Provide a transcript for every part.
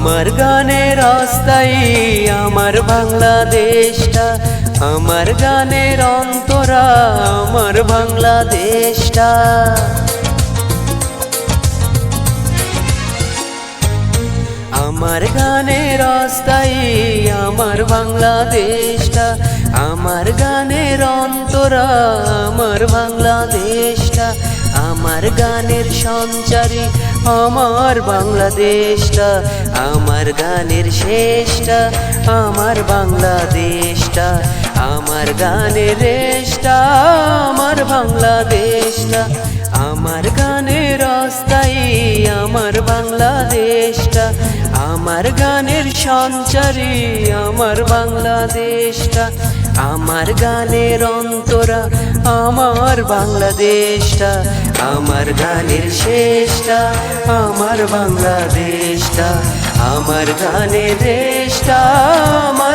আমার গানের রাস্তায় আমার বাংলাদেশটা, আমার গানের অন্তরা, আমার বাংলাদেশটা। আমার গানের রাস্তায় আমার বাংলাদেশটা, আমার গানের অন্তরা, আমার বাংলাদেশটা, আমার গানের সঞ্চারী আমার বাংলাদেশটা, আমার গানের শেষটা, আমার বাংলাদেশটা, আমার গানের রেশটা, আমার বাংলাদেশটা, আমার গানের রাস্তায় আমার বাংলাদেশটা। আমার গানের সঞ্চারী আমার বাংলাদেশটা, আমার গানের অন্তরা, আমার বাংলাদেশটা, আমার গানের শেষটা, আমার বাংলাদেশটা, আমার গানের দেশটা, আমার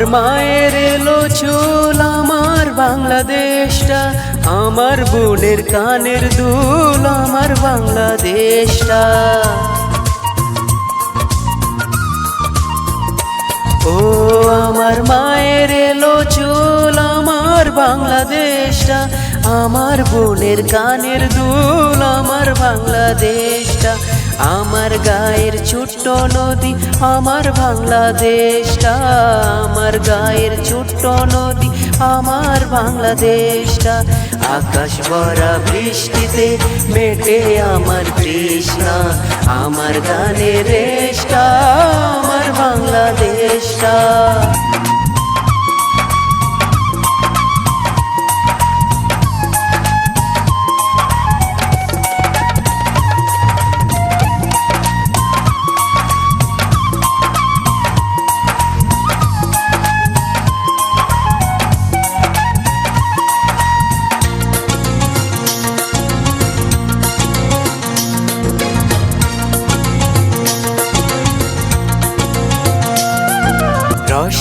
আমার মায়ের এলো চুল, আমার বাংলাদেশটা, আমার বোনের কানের দুল, আমার বাংলাদেশটা। ও আমার মায়ের এলো চুল, আমার বাংলাদেশটা, আমার বোনের কানের দুল, আমার বাংলাদেশটা। আমার গায়ের ছোট্ট নদী, আমার বাংলাদেশটা, আমার গায়ের ছোট্ট নদী, আমার বাংলাদেশটা। আকাশ ভরা বৃষ্টিতে মেটে আমার কৃষ্ণা আমার গানের রেশটা, আমার বাংলাদেশটা।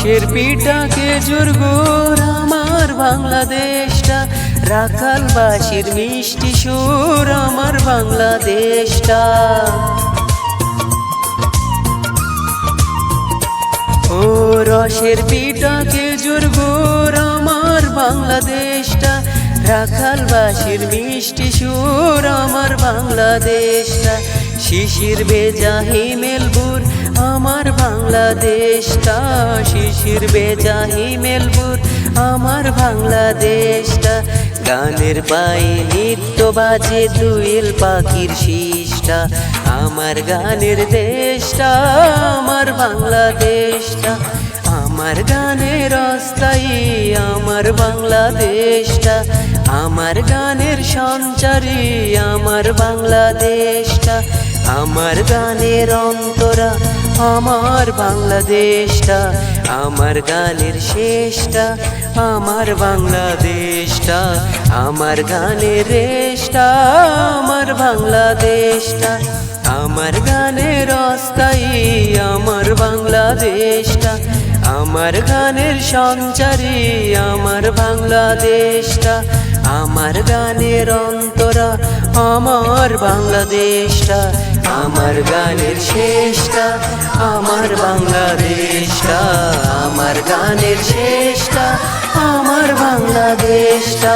রসের পিঠাকে জুরগুর আমার বাংলাদেশটা। রাখালবাসীর মিষ্টি সুর, আমার বাংলাদেশটা। ও রসের পিঠাকে জুরগুর আমার বাংলাদেশটা। রাখালবাসীর মিষ্টি সুর, আমার বাংলাদেশটা। শিশির বেজা হিমেলবুর আমার বাংলাদেশটা শিশির বেজা হিমেলবুর আমার বাংলাদেশটা গানের পায়ে নিত্য বাজে দুইল পাখির শিষ্টা। আমার গানের দেশটা, আমার বাংলাদেশটা, আমার গানের রাস্তায় আমার বাংলাদেশটা, আমার গানের সঞ্চারী, আমার বাংলাদেশটা। আমার গানের অন্তরা, আমার বাংলাদেশটা, আমার গানের শেষটা, আমার বাংলাদেশটা, আমার গানের রেশটা, আমার বাংলাদেশটা, আমার গানের রাস্তায় আমার বাংলাদেশটা, আমার গানের সঞ্চারী, আমার বাংলাদেশটা, আমার গানের অন্তরা, আমার বাংলাদেশটা। আমার গানের শেষটা আমার বাংলাদেশটা আমার গানের শেষটা আমার বাংলাদেশটা।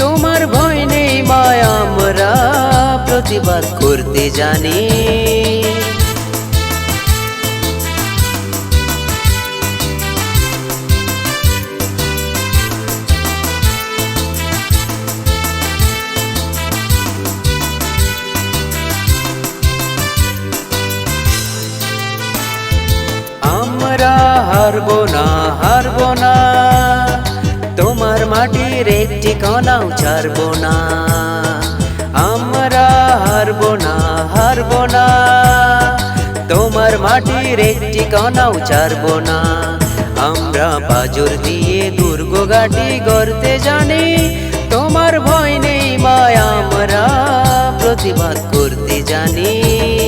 তোমার ভয় নেই মায়া আমরা প্রতিবাদ করতে জানি। আমরা হারবো না হারবো না। মাটির একটি কণাও ছাড়বো না। আমরা হারবো না হারবো না। তোমার মাটির একটি কণাও ছাড়বো না। আমরা বাজর দিয়ে দুর্গ ঘাটি গড়তে জানি। তোমার ভয় নেই মায়া, আমরা প্রতিবাদ করতে জানি।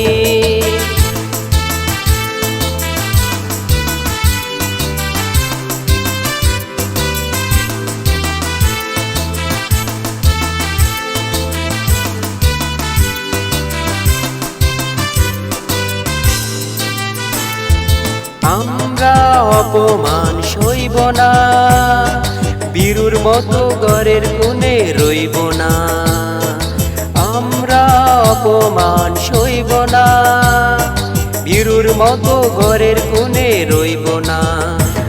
অপমান সইব না। বীরুর মতো ঘরের কোণে রইব না। আমরা অপমান সইব না। বীরুর মতো ঘরের কোণে রইব না।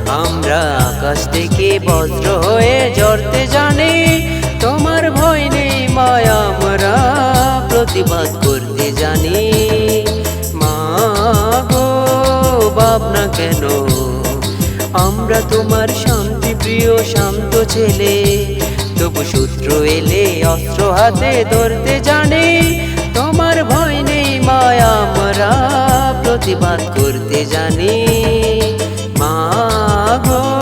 আমরা আকাশ থেকে বজ্র হয়ে জড়তে জানি। তোমার ভয় নেই মায়া, আমরা প্রতিবাদ করতে জানি। মা গো, ভাবনা কেন তোমার শান্তি প্রিয় শান্ত ছেলে। তবু সূত্র এলে অস্ত্র হাতে ধরতে জানে। তোমার ভয় নেই মায়া, আমরা প্রতিবাদ করতে জানি। মা গো।